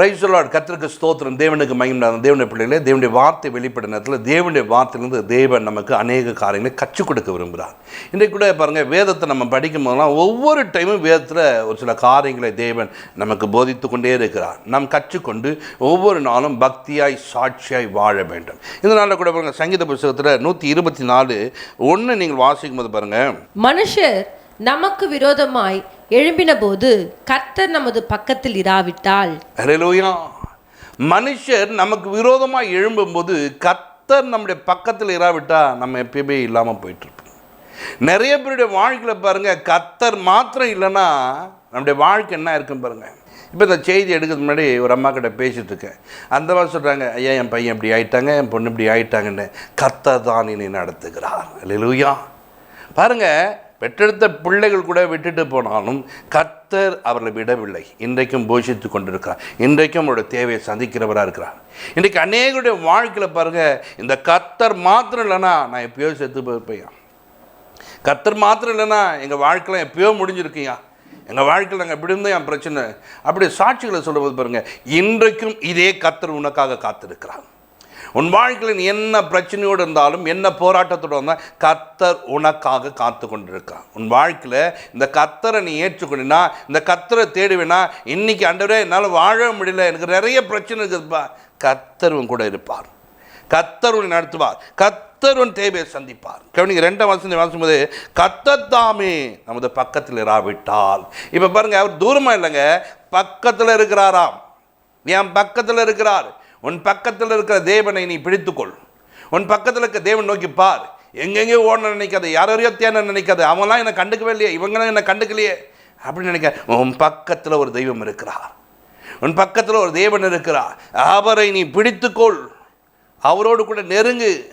Price சொல்லாட் கத்திற்கு ஸ்தோத்திரம். தேவனுக்கு மகிழ்ந்தாங்க தேவனுடைய பிள்ளைகளே தேவனுடைய வார்த்தை வெளிப்பட நேரத்தில் தேவனுடைய வார்த்தையிலிருந்து தேவன் நமக்கு அநேக காரியங்களை கற்றுக் கொடுக்க விரும்புகிறார். இன்றைக்கு கூட பாருங்கள் வேதத்தை நம்ம படிக்கும் போதெல்லாம் ஒவ்வொரு டைமும் வேதத்தில் ஒரு சில காரியங்களை தேவன் நமக்கு போதித்து கொண்டே இருக்கிறார். நாம் கற்றுக்கொண்டு ஒவ்வொரு நாளும் பக்தியாய் சாட்சியாய் வாழ வேண்டும். இதனால கூட பாருங்கள் சங்கீத புஸ்தகத்தில் நூற்றி இருபத்தி நாலு ஒன்று நீங்கள் வாசிக்கும் போது பாருங்கள் மனுஷர் நமக்கு விரோதமாய் எழும்பின போது கர்த்தர் நமது பக்கத்தில் இராவிட்டால். ஹalleluya மனுஷர் நமக்கு விரோதமாக எழும்பும்போது கர்த்தர் நம்முடைய பக்கத்தில் இராவிட்டால் நம்ம எப்பயுமே இல்லாமல் போயிட்டுருப்போம். நிறைய பேருடைய வாழ்க்கையில் பாருங்கள் கர்த்தர் மாத்திரம் இல்லைன்னா நம்முடைய வாழ்க்கை என்ன இருக்குன்னு பாருங்கள் இப்போ இந்த செய்தி எடுக்கிறதுக்கு முன்னாடி ஒரு அம்மா கிட்ட பேசிகிட்டு இருக்கேன். அந்த மாதிரி சொல்கிறாங்க ஐயா என் பையன் இப்படி ஆயிட்டாங்க என் பொண்ணு இப்படி ஆயிட்டாங்கன்னு கர்த்தர் தான் இனி நடத்துகிறார். லூயா பாருங்கள் பெற்றெடுத்த பிள்ளைகள் கூட விட்டுட்டு போனாலும் கர்த்தர் அவர்களை விடவில்லை. இன்றைக்கும் போஷித்து கொண்டிருக்கிறார். இன்றைக்கும் அவருடைய தேவையை சந்திக்கிறவராக இருக்கிறார். இன்றைக்கு அநேகருடைய வாழ்க்கையில் பாருங்கள் இந்த கர்த்தர் மாத்திரம் இல்லைன்னா நான் எப்பயோ செத்து போயிருப்பேன். கர்த்தர் மாத்திரம் இல்லைன்னா எங்கள் வாழ்க்கையில் எப்பயோ முடிஞ்சிருக்கீங்க எங்கள் வாழ்க்கையில் நாங்கள் இப்படி இருந்தோம் என் பிரச்சனை. அப்படி சாட்சிகளை சொல்லும்போது பாருங்கள் இன்றைக்கும் இதே கர்த்தர் உனக்காக காத்திருக்கிறார். உன் வாழ்க்கையில் நீ என்ன பிரச்சனையோடு இருந்தாலும் என்ன போராட்டத்தோடு இருந்தால் கத்தர் உனக்காக காத்து கொண்டிருக்கான் உன் வாழ்க்கையில் இந்த கத்தரை நீ ஏற்றுக்கொண்டினா இந்த கத்தரை தேடுவேனா இன்றைக்கி அண்டவரே என்னால் வாழ முடியல எனக்கு நிறைய பிரச்சனை இருக்குதுப்பா கர்த்தர் உன் கூட இருப்பார். கத்தருவன் நடத்துவார். கத்தருவன் உன் தேவையை சந்திப்பார். கவனிங்க ரெண்டாம் வசனம் வாசிக்கும்போது கத்தத்தாமே நமது பக்கத்தில் இராவிட்டால். இப்போ பாருங்கள் அவர் தூரமாக இல்லைங்க பக்கத்தில் இருக்கிறாராம். என் பக்கத்தில் இருக்கிறார். உன் பக்கத்தில் இருக்கிற தேவனை நீ பிடித்துக்கொள். உன் பக்கத்தில் இருக்க தேவன் நோக்கி பார். எங்கெங்கேயோ ஓடணும் நினைக்காது யாரையோ தேன நினைக்காது அவங்களாம் என்னை கண்டுக்கவே இல்லையே இவங்களாம் என்னை கண்டுக்கலையே அப்படின்னு நினைக்க உன் பக்கத்தில் ஒரு தெய்வம் இருக்கிறார். உன் பக்கத்தில் ஒரு தேவன் இருக்கிறார். அவரை நீ பிடித்துக்கொள். அவரோடு கூட நெருங்கு.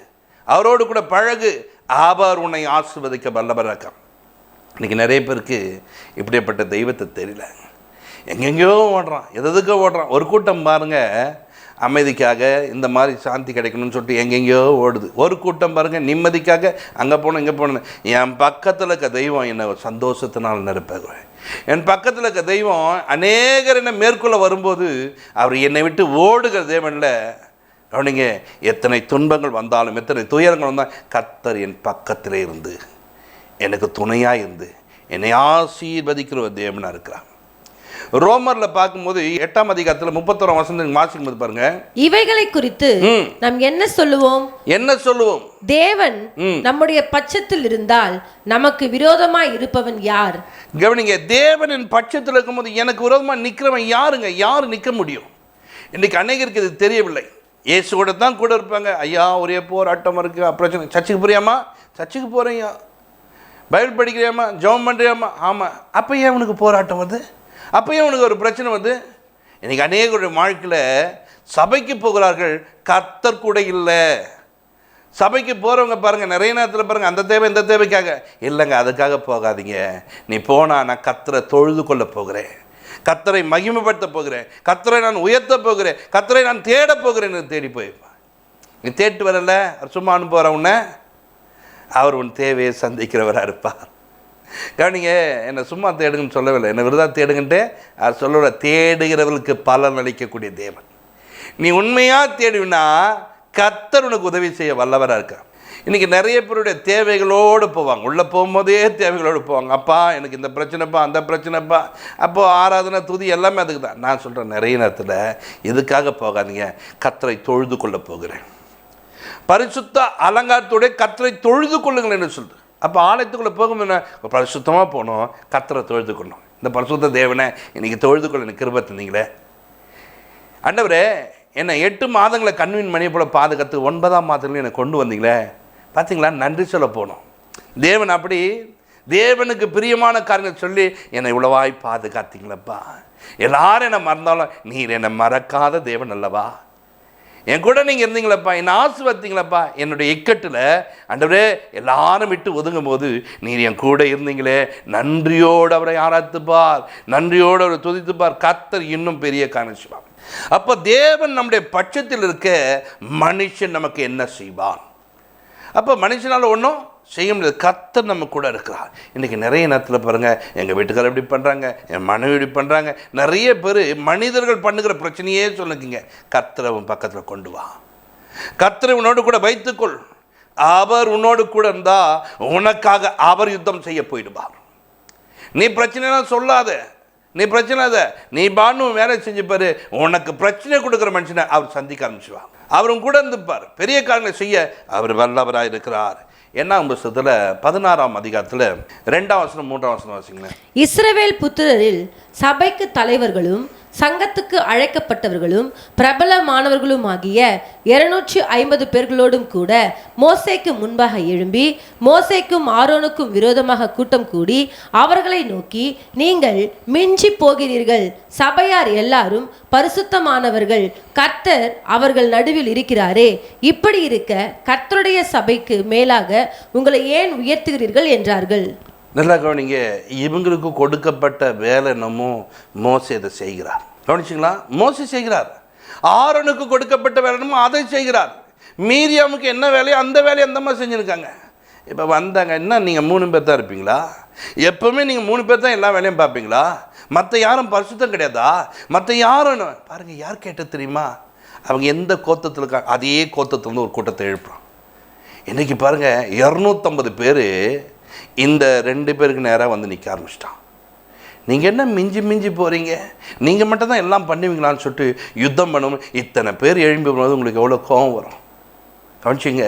அவரோடு கூட பழகு. அவர் உன்னை ஆசிர்வதிக்க வல்லபராக்கம் இன்னைக்கு நிறைய பேருக்கு இப்படிப்பட்ட தெய்வத்தை தெரியல. எங்கெங்கேயோ ஓடுறான் எதுக்கோ ஓடுறான். ஒரு கூட்டம் பாருங்கள் அமைதிக்காக இந்த மாதிரி சாந்தி கிடைக்கணும்னு சொல்லிட்டு எங்கெங்கேயோ ஓடுது. ஒரு கூட்டம் பாருங்கள் நிம்மதிக்காக அங்கே போகணும் இங்கே போகணும் என் பக்கத்தில் இருக்க தெய்வம் என்னை ஒரு சந்தோஷத்தினால் நிரப்புகிறேன். என் பக்கத்தில் இருக்க தெய்வம் அநேகர் என்னை மேற்கொள்ள வரும்போது அவர் என்னை விட்டு ஓடுகிற தேவனில் கவனிங்க எத்தனை துன்பங்கள் வந்தாலும் எத்தனை துயரங்கள் வந்தாலும் கத்தர் என் பக்கத்திலே இருந்து எனக்கு துணையாக இருந்து என்னை ஆசீர்வதிக்கிற ஒரு தேவனாக இருக்கிறான் ரோமரில் பார்க்கும்போது எட்டாம் அதிகாரத்தில் முப்பத்தோராம் வசனம் வாசிக்கும் போது பாருங்க. இவைகளை குறித்து. நாம் என்ன சொல்லுவோம்? என்ன சொல்லுவோம்? தேவன். நம்முடைய பட்சத்தில் இருந்தால் நமக்கு விரோதமாய் இருப்பவன் யார்? கவனிங்க தேவனின் பட்சத்தில் இருக்கும்போது எனக்கு விரோதமாக நிற்கிறவன் யாருங்க? யார் நிற்க முடியும்? இன்னைக்கு அநேகருக்கு இது தெரியவில்லை. இயேசுவோட தான் கூட இருப்பாங்க. ஐயா ஒரே போராட்டம் இருக்கு. பிரச்சனை சர்ச்சுக்கு போறியாமா சர்ச்சுக்கு போகிறேயா பைபிள் படிக்கிறியாமா ஜெபம் பண்ணுறியாமா ஆமாம் அப்போ ஏன் உனக்கு போராட்டம் வருது? அப்பயும் அவனுக்கு உனக்கு ஒரு பிரச்சனை வந்து இன்னைக்கு அநேகருடைய வாழ்க்கையில் சபைக்கு போகிறார்கள் கர்த்தர் கூட இல்லை. சபைக்கு போகிறவங்க பாருங்கள் நிறைய நேரத்தில் பாருங்கள் அந்த தேவை இந்த தேவைக்காக. இல்லைங்க அதுக்காக போகாதீங்க. நீ போனால் நான் கத்தரை தொழுது கொள்ள போகிறேன். கத்தரை மகிமைப்படுத்த போகிறேன். கத்தரை நான் உயர்த்த போகிறேன். கத்தரை நான் தேட போகிறேன்னு தேடி போயிருப்பான். நீ தேட்டு வரல? சும்மா அனுப்புகிற உன்னை? அவர் உன் தேவையை சந்திக்கிறவராக இருப்பார். கவனிங்க என்னை சும்மா தேடுங்கன்னு சொல்லவில்லை. என்னை விருதா தேடுங்கன்ட்டு அது சொல்லுற தேடுகிறவர்களுக்கு பலன் அளிக்கக்கூடிய தேவன். நீ உண்மையாக தேடுவினா கத்தர் உனக்கு உதவி செய்ய வல்லவராக இருக்கான் இன்றைக்கி நிறைய பேருடைய தேவைகளோடு போவாங்க. உள்ளே போகும்போதே தேவைகளோடு போவாங்க. அப்பா எனக்கு இந்த பிரச்சனைப்பா அந்த பிரச்சனைப்பா. அப்போது ஆராதனை துதி எல்லாமே அதுக்கு தான். நான் சொல்கிறேன் நிறைய நேரத்தில் இதுக்காக போகாதீங்க. கத்தரை தொழுது கொள்ள போகிறேன். பரிசுத்த அலங்காரத்தோடைய கத்தரை தொழுது கொள்ளுங்கள் என்று சொல்கிறேன் அப்போ ஆலயத்துக்குள்ளே போகும்போது பரிசுத்தமாக போகணும் கத்தரை தொழுதுக்கொள்ளணும் இந்த பரிசுத்த தேவனை இன்றைக்கி தொழுதுக்குள்ள எனக்கு கிருப தந்தீங்களே? அண்டவரே என்னை எட்டு மாதங்களை கன்வீன் மணி போல் பாதுகாத்து ஒன்பதாம் மாதத்துல என்னை கொண்டு வந்தீங்களே? பார்த்தீங்களா நன்றி சொல்ல போகணும் தேவன் அப்படி தேவனுக்கு பிரியமான காரியங்கள் சொல்லி என்னை இவ்வளவாய் பாதுகாத்தீங்களப்பா. எல்லாரும் என்னை மறந்தாலும் நீர் என்னை மறக்காத தேவன் அல்லவா? என் கூட நீங்கள் இருந்தீங்களப்பா என்னை ஆசிர்வதிங்களப்பா என்னுடைய இக்கட்டில் அண்டவரே எல்லாரும் விட்டு ஒதுங்கும் போது நீர் என் கூட இருந்தீங்களே. நன்றியோடு அவரை ஆராய்த்துப்பார் நன்றியோடு அவரை துதித்துப்பார். கத்தர் இன்னும் பெரிய காணிச்சுவார். அப்போ தேவன் நம்முடைய பட்சத்தில் இருக்க மனுஷன் நமக்கு என்ன செய்வான் அப்போ மனுஷனால் ஒன்றும் செய்ய முடியாது. கத்தர் நம்ம கூட இருக்கிறார். இன்றைக்கி நிறைய நேரத்தில் பாருங்கள் எங்கள் வீட்டுக்காரர் இப்படி பண்ணுறாங்க என் மனைவி இப்படி பண்ணுறாங்க நிறைய பேர் மனிதர்கள் பண்ணுகிற பிரச்சனையே சொல்லுங்க கத்தரை உன் பக்கத்தில் கொண்டு வா. கத்தரை உன்னோடு கூட வைத்துக்கொள். அவர் உன்னோடு கூட இருந்தால் உனக்காக அவர் யுத்தம் செய்ய போயிடுவார் நீ பிரச்சனைலாம் சொல்லாத. நீ பிரச்சனை அதை நீ பான்னு வேலை செஞ்சு பாரு. உனக்கு பிரச்சனை கொடுக்குற மனுஷனை அவர் சந்திக்க ஆரம்பிச்சுவார் அவரும் கூட இருந்துப்பார். பெரிய காரணம் செய்ய அவர் வல்லவராக இருக்கிறார் என்ன புஸ்தகத்தில் பதினாறாம் அதிகாரத்தில் ரெண்டாம் வசனம் மூன்றாம் வசனம் வாசிங்களேன். இஸ்ரவேல் புத்திரரில் சபைக்கு தலைவர்களும் சங்கத்துக்கு அழைக்கப்பட்டவர்களும் பிரபலமானவர்களும் ஆகிய இருநூற்றி ஐம்பது பேர்களோடும் கூட மோசைக்கு முன்பாக எழும்பி மோசைக்கும் ஆரோனுக்கும் விரோதமாக கூட்டம் கூடி அவர்களை நோக்கி நீங்கள் மிஞ்சி போகிறீர்கள். சபையார் எல்லாரும் பரிசுத்தமானவர்கள். கர்த்தர் அவர்கள் நடுவில் இருக்கிறாரே. இப்படி இருக்க கர்த்தருடைய சபைக்கு மேலாக உங்களை ஏன் உயர்த்துகிறீர்கள்? என்றார்கள். நல்லா கவனிங்க இவங்களுக்கு கொடுக்கப்பட்ட வேலை என்னமோ மோச இதை செய்கிறார். கவனிச்சிங்களா? மோசை செய்கிறார். ஆரோனுக்கு கொடுக்கப்பட்ட வேலை என்னமோ அதை செய்கிறார். மீரியாமுக்கு என்ன வேலையோ அந்த வேலையை அந்த மாதிரி செஞ்சுருக்காங்க. இப்போ வந்தாங்க என்ன நீங்கள் மூணு பேர் தான் இருப்பீங்களா? எப்பவுமே நீங்கள் மூணு பேர் தான் எல்லா வேலையும் பார்ப்பீங்களா? மற்ற யாரும் பரிசுத்தம் கிடையாதா? மற்ற யாரும் பாருங்கள் யார் கேட்டது தெரியுமா? அவங்க எந்த கோத்தத்தில் இருக்காங்க அதே கோத்தத்தில் இருந்து ஒரு கூட்டத்தை எழுப்புறான். இன்றைக்கி பாருங்கள் இரநூத்தம்பது பேர் இந்த ரெண்டு பேருக்கு நேராக வந்து நிற்க ஆரம்பிச்சிட்டான். நீங்கள் என்ன மிஞ்சி மிஞ்சி போகிறீங்க நீங்கள் மட்டும் தான் எல்லாம் பண்ணுவீங்களான்னு சொல்லிட்டு யுத்தம் பண்ணணும் இத்தனை பேர் எழும்பி போது உங்களுக்கு எவ்வளோ கோபம் வரும்? கவனிச்சிங்க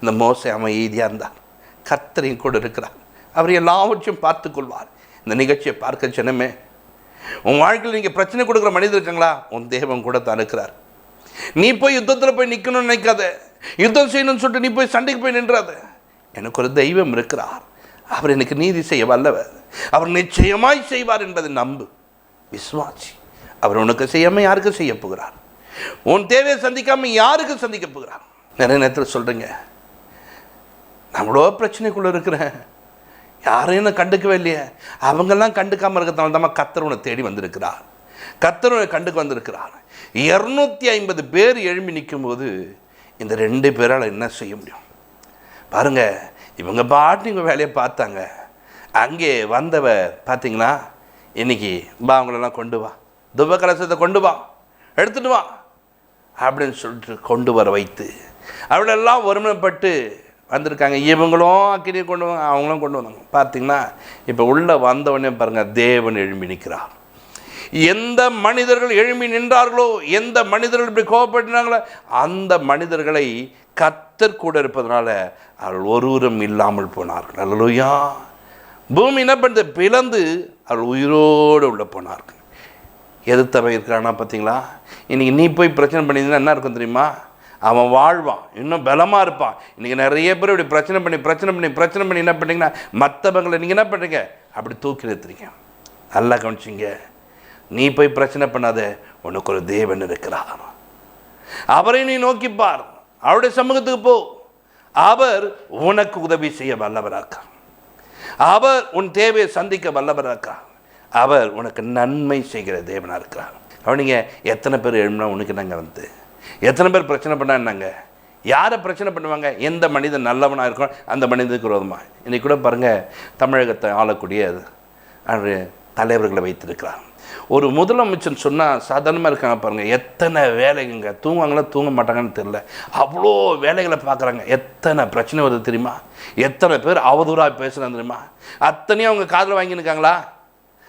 இந்த மோசை அமைதியாக இருந்தார் கர்த்தரையும் கூட இருக்கிறார் அவர் எல்லாவற்றையும் பார்த்து கொள்வார். இந்த நிகழ்ச்சியை பார்க்க சின்னமே உன் வாழ்க்கையில் நீங்கள் பிரச்சனை கொடுக்குற மனிதர் இருக்காங்களா? உன் தேவன் கூட தான் இருக்கிறார். நீ போய் யுத்தத்தில் போய் நிற்கணும்னு நினைக்காத. யுத்தம் செய்யணும்னு சொல்லிட்டு நீ போய் சண்டைக்கு போய் நின்றாத. எனக்கு ஒரு தெய்வம் இருக்கிறார். அவர் எனக்கு நீதி செய்ய வல்லவர். அவர் நிச்சயமாய் செய்வார் என்பதை நம்பு. விஸ்வாசி அவர் உனக்கு செய்யாமல் யாருக்கு செய்ய போகிறார்? உன் தேவையை சந்திக்காம யாருக்கு சந்திக்க போகிறார்? நிறைய நேரத்தில் சொல்கிறீங்க நம்மளோ பிரச்சனைக்குள்ளே இருக்கிறேன். யாரையும் நான் கண்டுக்கவே இல்லையே. அவங்கெல்லாம் கண்டுக்காமல் இருக்கிறதால தான் கத்தர் உன்னை தேடி வந்திருக்கிறார். கத்தர் உன்னை கண்டுக்கு வந்திருக்கிறார். இரநூத்தி ஐம்பது பேர் எழும்பி நிற்கும்போது இந்த ரெண்டு பேரால் என்ன செய்ய முடியும்? பாருங்க இவங்க பாட்டு இவங்க வேலையை பார்த்தாங்க. அங்கே வந்தவர் பார்த்தீங்களா? இன்றைக்கி பா அவங்களெல்லாம் கொண்டு வா. துப கலசத்தை கொண்டு வா. எடுத்துட்டு வா. அப்படின்னு சொல்லிட்டு கொண்டு வர வைத்து அவளெல்லாம் ஒருமைப்பட்டு வந்திருக்காங்க. இவங்களும் அக்கினியை கொண்டு வந்தாங்க அவங்களும் கொண்டு வந்தாங்க. பார்த்தீங்கன்னா இப்போ உள்ளே வந்தவொடனே பாருங்கள் தேவன் எழும்பி நிற்கிறார். எந்த மனிதர்கள் எழும்பி நின்றார்களோ எந்த மனிதர்கள் இப்படி கோபப்பட்டாங்களோ அந்த மனிதர்களை கத்தர் கூட இருப்பதனால அவள் ஒருவரும் இல்லாமல் போனார்கள். அல்லலுயா பூமி என்ன பண்ணுது? பிளந்து அவள் உயிரோடு உள்ள போனார்கள். எதிர்த்தவன் இருக்கிறானா பார்த்தீங்களா? இன்றைக்கி நீ போய் பிரச்சனை பண்ணியிருந்தா என்ன இருக்கும் தெரியுமா? அவன் வாழ்வான். இன்னும் பலமாக இருப்பான். இன்றைக்கி நிறைய பேர் இப்படி பிரச்சனை பண்ணி பிரச்சனை பண்ணி பிரச்சனை பண்ணி என்ன பண்ணிங்கன்னா மற்றவங்களை நீங்கள் என்ன பண்ணுறீங்க அப்படி தூக்கி நிறுத்துறீங்க. நல்லா கவனிச்சிங்க. நீ போய் பிரச்சனை பண்ணாத உனக்கு ஒரு தேவன் இருக்கிறார். அவரை நீ நோக்கிப்பார் அவருடைய சமூகத்துக்கு போ. அவர் உனக்கு உதவி செய்ய வல்லவராக்கா. அவர் உன் தேவையை சந்திக்க வல்லவராக்கா. அவர் உனக்கு நன்மை செய்கிற தேவனாக இருக்கிறார் அவனிங்க எத்தனை பேர் எழுப்பினா உனக்கு நாங்கள் வந்து? எத்தனை பேர் பிரச்சனை பண்ணா நாங்கள் யாரை பிரச்சனை பண்ணுவாங்க? எந்த மனிதன் நல்லவனாக இருக்கும் அந்த மனிதனுக்கு விரோதமாக இன்றைக்கி கூட பாருங்கள் தமிழகத்தை ஆளக்கூடிய தலைவர்களை வைத்திருக்கிறார். ஒரு முதலமைச்சர் சொன்னால் சாதாரணமாக இருக்காங்க பாருங்கள் எத்தனை வேலைங்க தூங்குவாங்களா தூங்க மாட்டாங்கன்னு தெரில அவ்வளோ வேலைகளை பார்க்குறாங்க. எத்தனை பிரச்சனை வருது தெரியுமா? எத்தனை பேர் அவதூறாக பேசுகிறாங்க தெரியுமா? அத்தனையும் அவங்க காதில் வாங்கினுக்காங்களா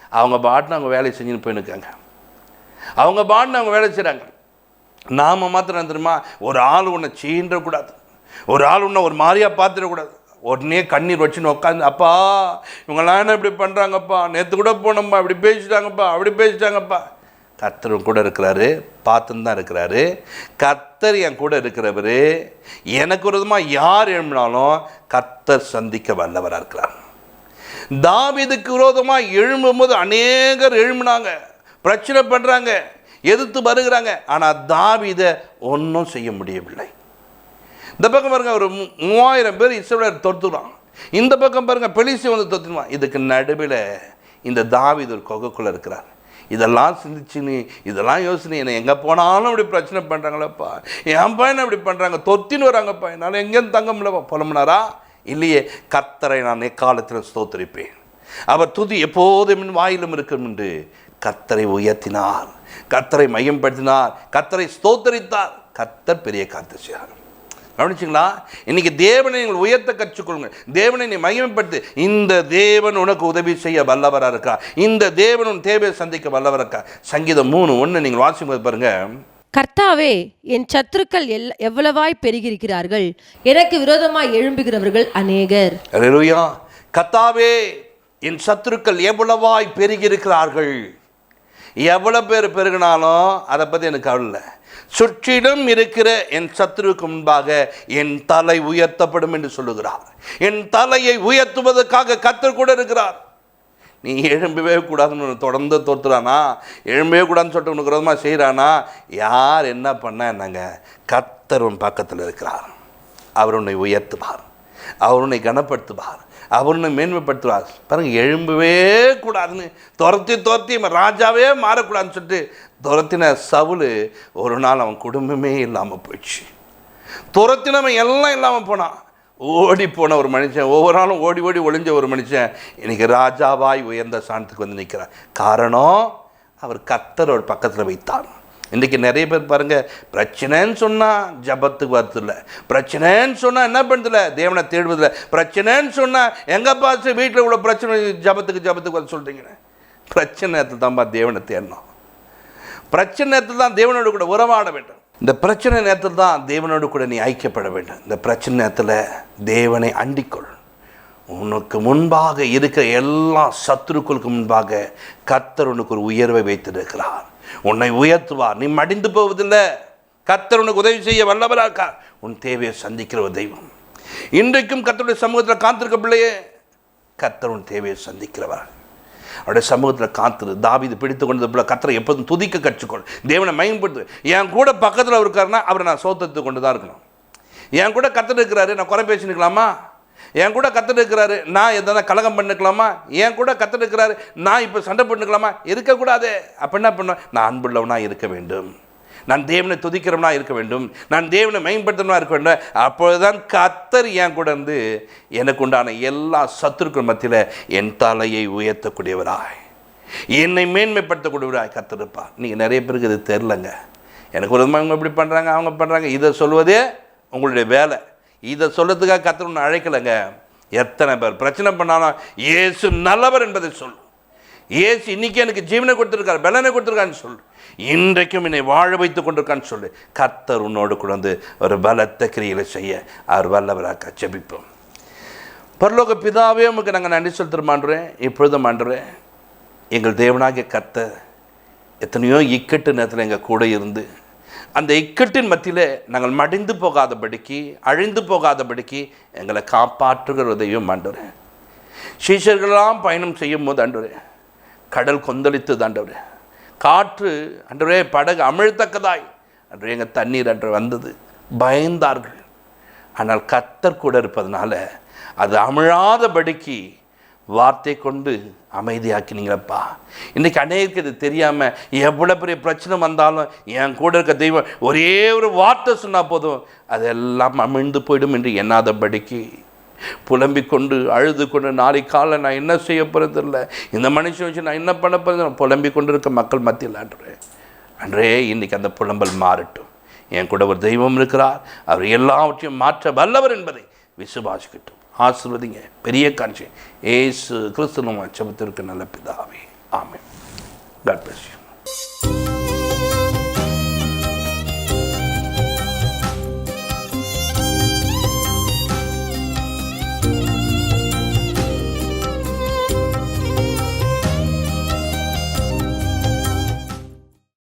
அவங்க பாட்டுன்னு அவங்க வேலையை செஞ்சுன்னு போயின்னு அவங்க பாட்டுன்னு அவங்க வேலை செய்கிறாங்க நாம் மாத்திரம் தெரியுமா? ஒரு ஆள் உன்னை சீன்றக்கூடாது ஒரு ஆள் ஒன்று ஒரு மாதிரியாக பார்த்துடக்கூடாது. உடனே கண்ணீர் வச்சுன்னு உட்காந்து அப்பா இவங்களாம் என்ன இப்படி பண்ணுறாங்கப்பா நேற்று கூட போனோம்ப்பா இப்படி பேசிட்டாங்கப்பா அப்படி பேசிட்டாங்கப்பா. கர்த்தரும் கூட இருக்கிறாரு பார்த்துன்னு தான் இருக்கிறாரு. கர்த்தர் என் கூட இருக்கிறவர் எனக்கு ஒரு விதமாக யார் எழும்பினாலும் கர்த்தர் சந்திக்க வல்லவராக இருக்கிறார். தாவிதுக்கு விரோதமாக எழும்பும்போது அநேகர் எழும்பினாங்க பிரச்சனை பண்ணுறாங்க எதிர்த்து வருகிறாங்க. ஆனால் தாவிதை ஒன்றும் செய்ய முடியவில்லை. இந்த பக்கம் பாருங்க ஒரு மூ- மூவாயிரம் பேர் இஸ்ரேலர் தொத்துடுவான் இந்த பக்கம் பாருங்க பெலிசி வந்து தொத்துடுவான் இதுக்கு நடுவில் இந்த தாவிது ஒரு கொகைக்குள்ளே இருக்கிறார். இதெல்லாம் சிந்திச்சுன்னு இதெல்லாம் யோசனை என்னை எங்கே போனாலும் இப்படி பிரச்சனை பண்ணுறாங்களப்பா என் பையனை இப்படி பண்ணுறாங்க தொத்தின்னு வராங்கப்பா. என்னால் எங்கேயும் தங்க முடியலப்பா புலம்புனாரா? இல்லையே கத்தரை நான் எக்காலத்தில் ஸ்தோத்தரிப்பேன். அவர் துதி எப்போதும் வாயிலும் இருக்கும் என்று உயர்த்தினார். கத்தரை மையப்படுத்தினார். கத்தரை ஸ்தோத்தரித்தார். கத்தர் பெரிய காத்து செய்கிறார். கவனிச்சிங்களா? இன்னைக்கு தேவனை நீங்கள் உயர்த்த கற்றுக்கொள்ளுங்க தேவனை நீ மகிமைப்படுத்து. இந்த தேவன் உனக்கு உதவி செய்ய வல்லவராக இருக்கா? இந்த தேவன் உன் தேவையை சந்திக்க வல்லவராக இருக்கா? சங்கீதம் மூணு ஒன்று நீங்கள் வாசிக்கும்போது பாருங்க. கர்த்தாவே என் சத்துருக்கள் எல் எவ்வளவாய் பெருகியிருக்கிறார்கள்? எனக்கு விரோதமாய் எழும்புகிறவர்கள் அநேகர். கத்தாவே என் சத்துருக்கள் எவ்வளவாய் பெருகியிருக்கிறார்கள்? எவ்வளவு பேர் பெருகினாலும் அதை பற்றி எனக்கு கவலை. சுற்றிலும் இருக்கிற என் சத்துருக்கு முன்பாக என் தலை உயர்த்தப்படும் என்று சொல்லுகிறார். என் தலையை உயர்த்துவதற்காக கத்தர் கூட இருக்கிறார். நீ எழும்பவே கூடாதுன்னு தொடர்ந்து தோத்துறானா எழும்பவே கூடாதுன்னு சொல்லிட்டு உனக்கு விரோதமாக செய்கிறானா யார் என்ன பண்ண என்னங்க? கத்தர் உன் பக்கத்தில் இருக்கிறார். அவர் உன்னை உயர்த்துவார். அவர் உன்னை கனப்படுத்துவார். அவர் உன்னை மேன்மைப்படுத்துவார். பாருங்க எழும்பவே கூடாதுன்னு. துரத்தி துரத்தி ராஜாவே மாறக்கூடாதுன்னு சொல்லிட்டு துரத்தின சவுல் ஒரு நாள் அவன் குடும்பமே இல்லாமல் போயிடுச்சு. துரத்தினவன் எல்லாம் இல்லாமல் போனான். ஓடி போன ஒரு மனுஷன் ஒவ்வொரு நாளும் ஓடி ஓடி ஒளிஞ்ச ஒரு மனுஷன். இன்னைக்கு ராஜாவாய் உயர்ந்த சாணத்துக்கு வந்து நிற்கிறான் காரணம் அவர் கத்தரோட பக்கத்தில் வைத்தார். இன்றைக்கி நிறைய பேர் பாருங்க பிரச்சனைன்னு சொன்னால் ஜபத்துக்கு வரதில்ல. பிரச்சனைன்னு சொன்னால் என்ன பண்ணுறதில்ல தேவனை தேடுவதில்ல. பிரச்சனைன்னு சொன்னால் எங்கள் பார்த்து வீட்டில் உள்ள பிரச்சனை ஜபத்துக்கு ஜபத்துக்கு வர சொல்கிறீங்க பிரச்சனை நேரத்தில் தான்ப்பா தேவனை தேடணும். பிரச்சனை நேரத்தில் தான் தேவனோடு கூட உறவாட வேண்டும். இந்த பிரச்சனை நேரத்தில் தான் தேவனோடு கூட நீ ஐக்கியப்பட வேண்டும். இந்த பிரச்சனை நேரத்தில் தேவனை அண்டிக்கொள். உனக்கு முன்பாக இருக்கிற எல்லா சத்துருக்களுக்கு முன்பாக கர்த்தர் உனக்கு ஒரு உயர்வை வைத்திருக்கிறார். உன்னை உயர்த்துவார். நீ மடிந்து போவதில்லை. கர்த்தர் உனக்கு உதவி செய்ய வல்லவராக்கா உன் தேவையை சந்திக்கிற ஒரு தெய்வம். இன்றைக்கும் கர்த்தருடைய சமூகத்தில் காத்திருக்க பிள்ளையே கர்த்தர் உன் தேவையை சந்திக்கிறவர் அவருடைய சமூகத்தில் காத்துரு தாவிது பிடித்து கொண்டது போல கத்தரை எப்போதும் துதிக்க கற்றுக்கொள். தேவனை மயம்படுத்து என் கூட பக்கத்தில் இருக்காருன்னா அவரை நான் சோத்தத்து கொண்டு தான் இருக்கணும். என் கூட கத்தர் இருக்கிறாரு நான் குறை பேசினுக்கலாமா என் கூட கத்தர் இருக்கிறாரு நான் எதனா கலகம் பண்ணிக்கலாமா என் கூட கத்தர் இருக்கிறாரு நான் இப்போ சண்டை பண்ணிக்கலாமா இருக்கக்கூடாது. அப்போ என்ன பண்ணுவேன்? நான் அன்புள்ளவனாக இருக்க வேண்டும். நான் தேவனை துதிக்கிறவனா இருக்க வேண்டும். நான் தேவனை மேம்படுத்தவனா இருக்க வேண்டும். அப்பொழுதுதான் கத்தர் என் கூட இருந்து எனக்கு உண்டான எல்லா சத்துருக்கள் மத்தியில் என் தலையை உயர்த்தக்கூடியவராய். என்னை மேன்மைப்படுத்தக்கூடியவராய் கத்திருப்பார் நீங்கள் நிறைய பேருக்கு இது தெரிலங்க எனக்கு ஒரு விதமாக இவங்க இப்படி பண்ணுறாங்க அவங்க பண்ணுறாங்க இதை சொல்வதே உங்களுடைய வேலை. இதை சொல்கிறதுக்காக கத்தர் ஒன்று அழைக்கலைங்க. எத்தனை பேர் பிரச்சனை பண்ணாலும் இயேசு நல்லவர் என்பதை சொல் இயேசு இன்னைக்கு எனக்கு ஜீவனை கொடுத்துருக்காரு பலனை கொடுத்துருக்கான்னு சொல்லு. இன்றைக்கும் என்னை வாழ வைத்து கொண்டிருக்கான்னு சொல்லு. கர்த்தர் உன்னோடு கூட வந்து ஒரு பலத்த கிரியலை செய்ய அவர் வல்லவராக ஜபிப்போம். பரலோக பிதாவே உமக்கு நாங்கள் நன்றி செலுத்துகிறோம் இப்பொழுதும் ஆண்டுறேன் எங்கள் தேவனாகிய கர்த்தர் எத்தனையோ இக்கட்டு நேரத்தில் எங்கள் கூட இருந்து அந்த இக்கட்டின் மத்தியில் நாங்கள் மடிந்து போகாதபடிக்கு அழிந்து போகாதபடிக்கு எங்களை காப்பாற்றுகிற உதவியும் ஆண்டுறேன் சீஷர்களெல்லாம் பயணம் செய்யும் போது ஆண்டவரே கடல் கொந்தளித்தது ஆண்டவரே. காற்று அன்றவரே படகு அமிழ்த்தக்கதாய். அன்று எங்கள் தண்ணீர் அன்று வந்தது. பயந்தார்கள். ஆனால் கத்தர் கூட இருப்பதனால அது அமிழாதபடிக்கு வார்த்தை கொண்டு அமைதியாக்கினீங்களப்பா. இன்றைக்கி அநேகருக்கு இது தெரியாமல் எவ்வளோ பெரிய பிரச்சனை வந்தாலும் என் கூட இருக்க தெய்வம் ஒரே ஒரு வார்த்தை சொன்னால் போதும் அதெல்லாம் அமிழ்ந்து போயிடும் என்று எண்ணாதபடிக்கு புலம்பிக் கொண்டு அழுது கொண்டு நாளைக்கு காலை நான் என்ன செய்ய போகிறது இல்லை இந்த மனுஷன் வச்சு நான் என்ன பண்ண போகிறது புலம்பிக் கொண்டு இருக்க மக்கள் மத்தியில் அன்றே அன்றே இன்றைக்கி அந்த புலம்பல் மாறட்டும். என் கூட ஒரு தெய்வம் இருக்கிறார். அவர் எல்லாவற்றையும் மாற்ற வல்லவர் என்பதை விசுவாசிக்கட்டும். ஆசிர்வதிங்க. பெரிய காட்சி. ஏசு கிறிஸ்துவ சபத்திற்கு நல்ல பிதாவே. ஆமே காட் பிளஸ் யூ